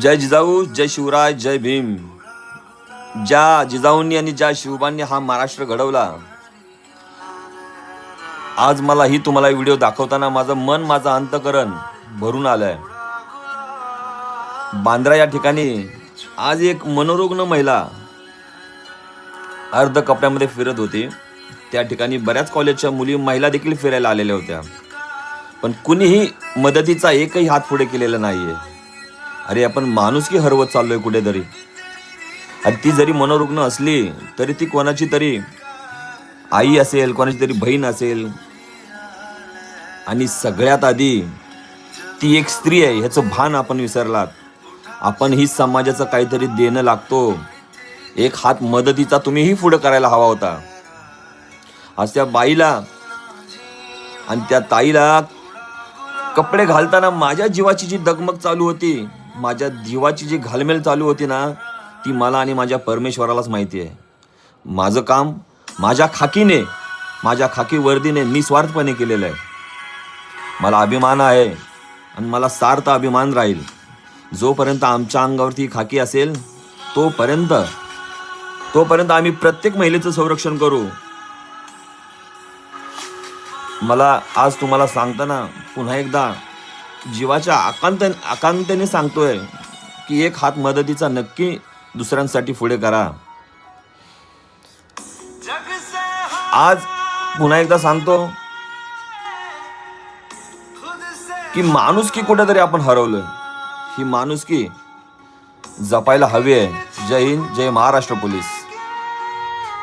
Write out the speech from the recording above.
जय जिजाऊ जय शिवराय जय भीम. ज्या जिजाऊंनी आणि ज्या शिवबांनी हा महाराष्ट्र घडवला आज मला ही तुम्हाला व्हिडिओ दाखवताना माझं मन माझं अंतकरण भरून आलंय. बांद्रा या ठिकाणी आज एक मनोरुग्ण महिला अर्ध कपड्यामध्ये फिरत होती. त्या ठिकाणी बऱ्याच कॉलेजच्या मुली महिला देखील फिरायला आलेल्या होत्या. पण कुणीही मदतीचा एकही हात पुढे केलेला नाहीये. अरे आपण माणूस की हरवत चाललोय कुठेतरी? आणि ती जरी मनोरुग्ण असली तरी ती कोणाची तरी आई असेल कोणाची तरी बहीण असेल. आणि सगळ्यात आधी ती एक स्त्री आहे ह्याचं भान आपण विसरलात. आपण ही समाजाचं काहीतरी देणं लागतो. एक हात मदतीचा तुम्हीही पुढे करायला हवा होता. आज त्या बाईला आणि त्या ताईला कपडे घालताना माझ्या जीवाची जी दगमग चालू होती माझ्या जीवाची जी घालमेल चालू होती ना ती मला आणि माझ्या परमेश्वरालाच माहिती आहे माझं काम माझ्या खाकीने माझ्या खाकी वर्दीने निस्वार्थपणे केलेलं आहे. मला अभिमान आहे आणि मला सार्थ अभिमान राहील. जोपर्यंत आमच्या अंगावरती खाकी असेल तोपर्यंत तोपर्यंत आम्ही प्रत्येक महिलेचं संरक्षण करू. मला आज तुम्हाला सांगताना पुन्हा एकदा जीवाच्या आकांत आकांतेने सांगतोय की एक हात मदतीचा नक्की दुसऱ्यांसाठी पुढे करा. आज पुन्हा एकदा सांगतो की माणुसकी कुठेतरी आपण हरवलोय. ही माणुसकी जपायला हवी आहे. जय हिंद जय महाराष्ट्र पोलीस.